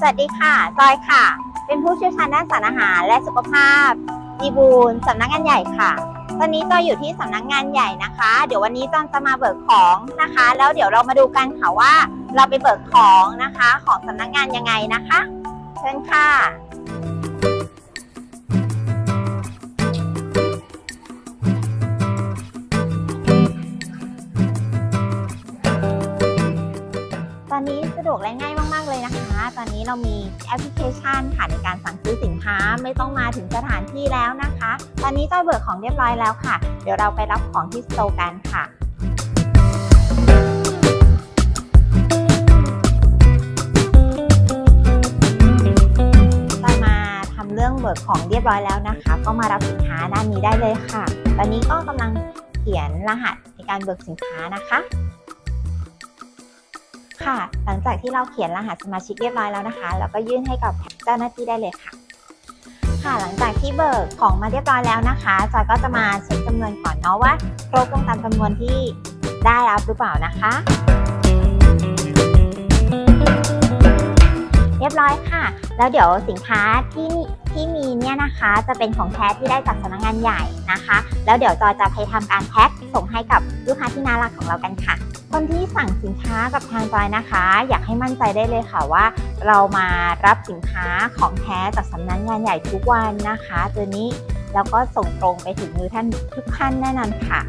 สวัสดีค่ะ จอยค่ะ เป็นผู้เชี่ยวชาญด้านสารอาหารและสุขภาพดีบูลสำนักงานใหญ่ค่ะ ตอนนี้จอยอยู่ที่สำนักงานใหญ่นะคะ เดี๋ยววันนี้จอยจะมาเบิกของนะคะ แล้วเดี๋ยวเรามาดูกันค่ะว่า เราไปเบิกของนะคะ ของสำนักงานยังไงนะคะ เชิญค่ะ อนนี้สะดวกและง่ายมาก ๆ เลยนะคะ ตอนนี้เรามีแอปพลิเคชันค่ะในการสั่งซื้อสินค้าไม่ต้องมาถึงสถานที่แล้วนะคะ ตอนนี้จอยเบิกของเรียบร้อยแล้วค่ะ เดี๋ยวเราไปรับของที่สโตร์กันค่ะจอยมาทำเรื่องเบิกของเรียบร้อยแล้วนะคะ ก็มารับสินค้าด้านนี้ได้เลยค่ะ ตอนนี้ก็กำลังเขียนรหัสในการเบิกสินค้านะคะ ค่ะ หลังจากที่เราเขียนรหัสสมาชิกเรียบร้อยแล้วนะคะ เราก็ยื่นให้กับเจ้าหน้าที่ได้เลยค่ะ ค่ะ หลังจากที่เบิกของมาเรียบร้อยแล้วนะคะจอยก็จะมาเช็คจำนวนก่อนเนาะว่าครบตรงตามจำนวนที่ได้รับหรือเปล่านะคะ ยบร้อยค่ะ แล้วเดี๋ยวสินค้าที่ที่มีเนี่ยนะคะจะเป็นของแท้ที่ได้จากสำนักงานใหญ่นะคะ แล้วเดี๋ยวจอยจะไปทำการแพ็คส่งให้กับลูกค้าที่น่ารักของเรากันค่ะ คนที่สั่งสินค้ากับทางจอยนะคะ อยากให้มั่นใจได้เลยค่ะว่า เรามารับสินค้าของแท้จากสำนักงานใหญ่ทุกวันนะคะตัวนี้แล้วก็ส่งตรงไปถึงมือท่านทุกท่านแน่นอนค่ะ